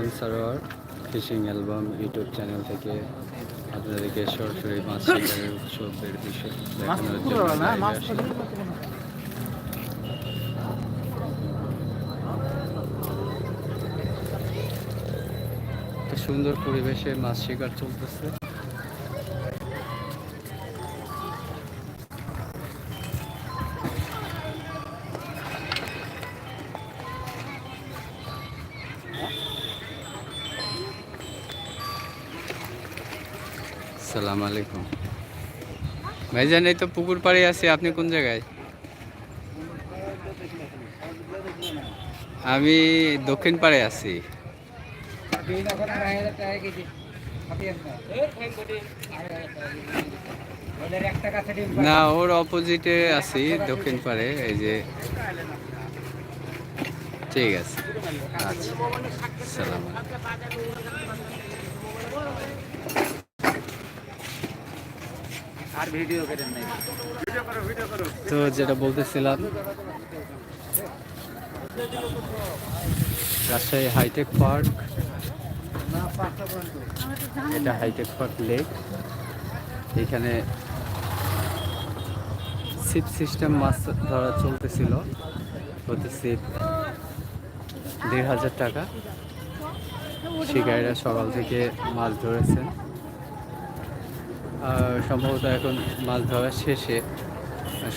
Lion Sarowar fishing album YouTube channel থেকে আপনাদেরকে সরাসরি মাছ শিকারের উৎসবের বিষয় দেখানোর জন্য সুন্দর পরিবেশে মাছ শিকার চলতেছে। সালাম আলাইকুম। ভাইজান, এই তো পুকুর পাড়ে আছি, আপনি কোন জায়গায়? আমি দক্ষিণ পাড়ে আছি। না, ওর অপোজিটে আছি, দক্ষিণ পাড়ে, এই যে। ঠিক আছে। আচ্ছা আর ভিডিও করেন নাই তো যেটা বলতেছিলাম রাজশাহী হাইটেক পার্ক। এটা হাইটেক পার্ক লেক। এখানে সিপ সিস্টেম মাছ ধরা চলতেছিল। প্রতি সিপ দেড় হাজার টাকা। শিকারীরা সকাল থেকে মাছ ধরেছেন। সম্ভবত এখন মাছ ধরা শেষে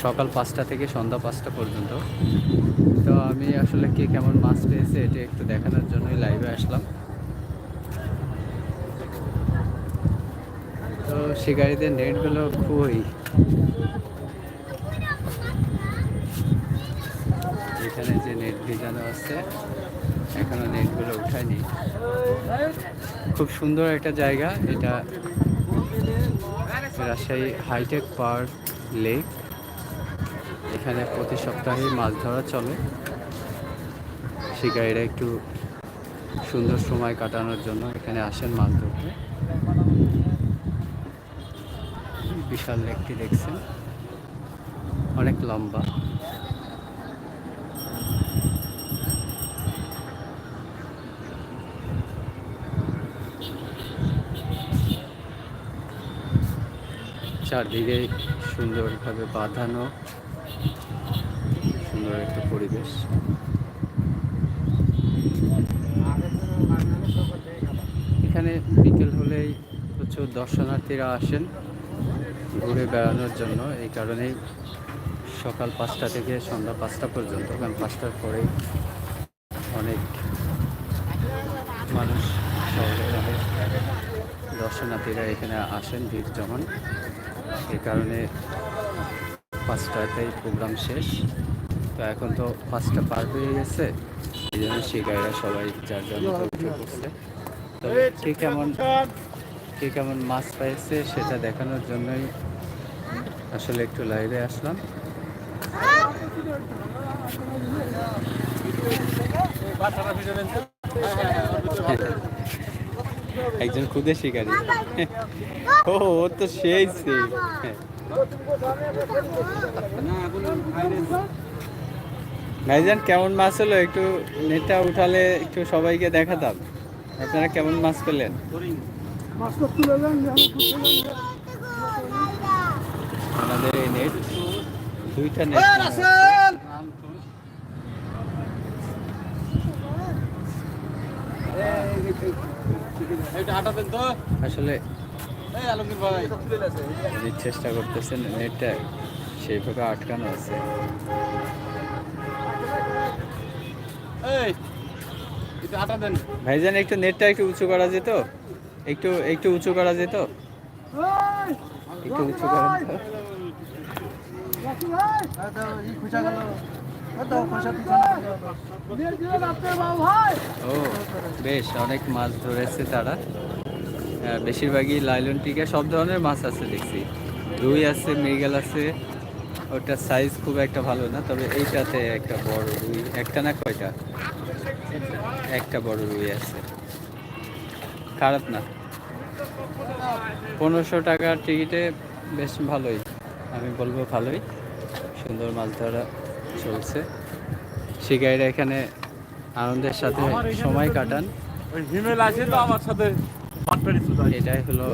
সকাল পাঁচটা থেকে সন্ধ্যা পাঁচটা পর্যন্ত। তো আমি আসলে কে কেমন মাছ পেয়েছে এটা একটু দেখানোর জন্যই লাইভে আসলাম। তো শিকারীদের নেটগুলো খুবই। এখানে যে নেট ভিজানো আছে, এখনও নেটগুলো উঠায়নি। খুব সুন্দর একটা জায়গা, এটা রাজশাহী হাইটেক পার্ক লেক। এখানে প্রতি সপ্তাহে মাছ ধরা চলে। শিকারীরা একটু সুন্দর সময় কাটানোর জন্য এখানে আসেন মাছ ধরতে। বিশাল লেকটি দেখছেন। অনেক লম্বা। চারদিকে সুন্দরভাবে বাঁধানো সুন্দর একটা পরিবেশ। এখানে বিকেল হলেই প্রচুর দর্শনার্থীরা আসেন ঘুরে বেড়ানোর জন্য, এই কারণেই সকাল পাঁচটা থেকে সন্ধ্যা পাঁচটা পর্যন্ত, কারণ পাঁচটার পরেই অনেক মানুষ শহরে দর্শনার্থীরা এখানে আসেন, ভিড় জমান। এই কারণে পাঁচটাতেই প্রোগ্রাম শেষ। তো এখন তো পাঁচটা পার হয়ে গেছে। এই জন্য শিকারীরা সবাই যার জন্য পড়ছে। তো কে কেমন কে কেমন মাছ পাইছে সেটা দেখানোর জন্যই আসলে একটু লাইভে আসলাম। একজন খুদে শিকারী। ও ও তো সেই সেই। ভাইজান কেমন মাছ হলো? একটু নেটটা উঠালে একটু সবাইকে দেখাতাম আপনারা কেমন মাছ পেলেন? আমাদের এই নেট দুইটা নেট। আসলে যে চেষ্টা করতেছেন নেটটা সেইভাবে আটকানো আছে ভাইজান একটু নেটটা একটু উঁচু করা যেত একটু একটু উঁচু করা যেত একটু উঁচু করা যেত ও বেশ অনেক মাছ ধরেছে তারা। আহ, বেশিরভাগই লাইলন টিকা সব ধরনের মাছ আছে দেখছি। রুই আছে মৃগেল আছে। ওটার সাইজ খুব একটা ভালো না তবে এইটাতে একটা বড় রুই একটা না কয়টা? একটা বড় রুই আছে। খারাপ না। পনেরোশো টাকার টিকিটে বেশ ভালোই আমি বলব ভালোই। সুন্দর মাছ ধরা চলছে। শিকারীরা এখানে আনন্দের সাথে সময় কাটান। এটাই হলো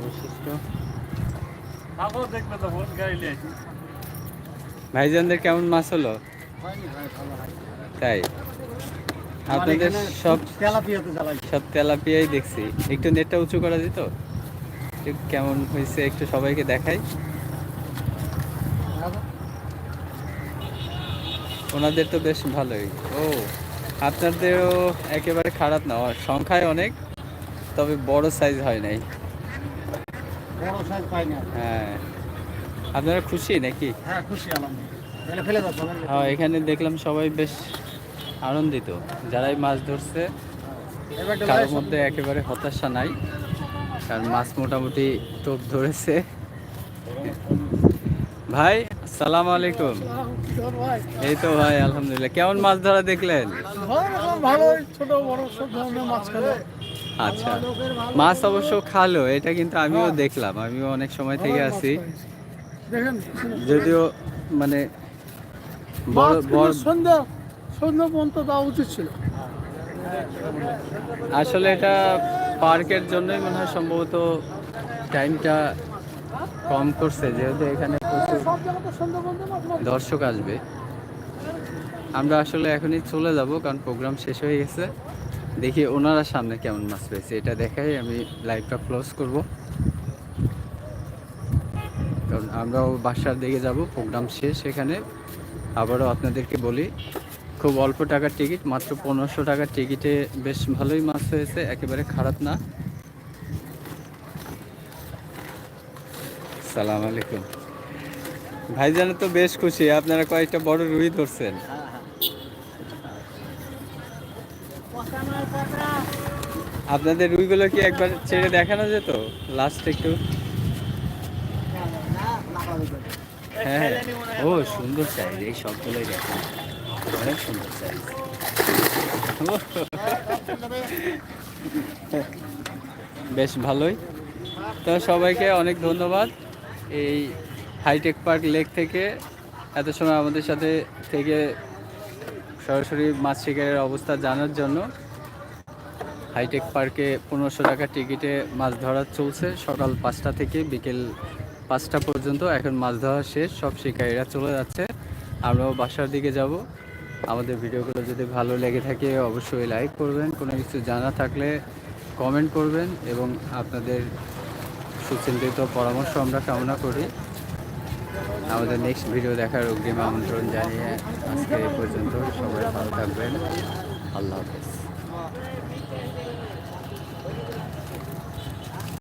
বৈশিষ্ট্য। ভাইজানদের কেমন মাছ হলো? তাই? আপনাদের সব সব তেলাপিয়াই দেখছি। একটু নেটটা উঁচু করা যেত কেমন হয়েছে? একটু সবাইকে দেখাই। ওনাদের তো বেশ ভালোই। ও। আপনাদেরও একেবারে খারাপ না সংখ্যায় অনেক তবে বড় সাইজ হয় নাই। হ্যাঁ। আপনারা খুশি নাকি? হ্যাঁ হ্যাঁ এখানে দেখলাম সবাই বেশ আনন্দিত যারাই মাছ ধরছে। কারোর মধ্যে একেবারে হতাশা নাই কারণ মাছ মোটামুটি টোপ ধরেছে। ভাই আসসালামু আলাইকুম। এই তো ভাই আলহামদুলিল্লাহ। কেমন মাছ ধরা দেখলেন? ভালো ছোট বড় সব ধরনের মাছ খেলে। আচ্ছা। মাছ অবশ্য খালো এটা কিন্তু আমিও দেখলাম। আমিও অনেক সময় থেকে আছি যদিও মানে সন্ধ্যা সন্ধ্যা পর্যন্ত দেওয়া উচিত ছিল। আসলে এটা পার্কের জন্যই মনে হয় সম্ভবত টাইমটা কম করছে যেহেতু এখানে প্রচুর। দর্শক আসবে। আমরা আসলে এখনই চলে যাব কারণ প্রোগ্রাম শেষ হয়ে গেছে। দেখি ওনারা সামনে কেমন মাছ পেয়েছে এটা দেখাই আমি লাইভটা ক্লোজ করব। কারণ আমরাও বাসার দিকে যাব প্রোগ্রাম শেষ এখানে। আবারও আপনাদেরকে বলি খুব অল্প টাকার টিকিট মাত্র পনেরোশো টাকার টিকিটে বেশ ভালোই মাছ হয়েছে একেবারে খারাপ না। সালাম আলাইকুম। ভাইজান তো বেশ খুশি, আপনারা কয়েকটা বড় রুই ধরছেন। আপনাদের রুইগুলো কি একবার ছেড়ে দেখানো যেত? লাস্ট একটু। হ্যাঁ। ও, সুন্দর সাইজ এই সবগুলোই দেখেন। অনেক সুন্দর সাইজ বেশ ভালোই। তো সবাইকে অনেক ধন্যবাদ। এই হাইটেক পার্ক লেক থেকে এত সময় আমাদের সাথে থেকে সরাসরি মাছ শিকারের অবস্থা জানার জন্য হাইটেক পার্কে পনেরোশো টাকা টিকিটে মাছ ধরা চলছে। সকাল পাঁচটা থেকে বিকেল পাঁচটা পর্যন্ত এখন মাছ ধরা শেষ, সব শিকারীরা চলে যাচ্ছে। আমরাও বাসার দিকে যাব। আমাদের ভিডিওগুলো যদি ভালো লেগে থাকে অবশ্যই লাইক করবেন। কোনো কিছু জানা থাকলে কমেন্ট করবেন এবং আপনাদের সুচিন্তিত পরামর্শ আমরা কামনা করি। আমাদের নেক্সট ভিডিও দেখার অগ্রিম আমন্ত্রণ জানিয়ে আজকে এই পর্যন্ত সবাই ভালো থাকবেন। আল্লাহ হাফেজ।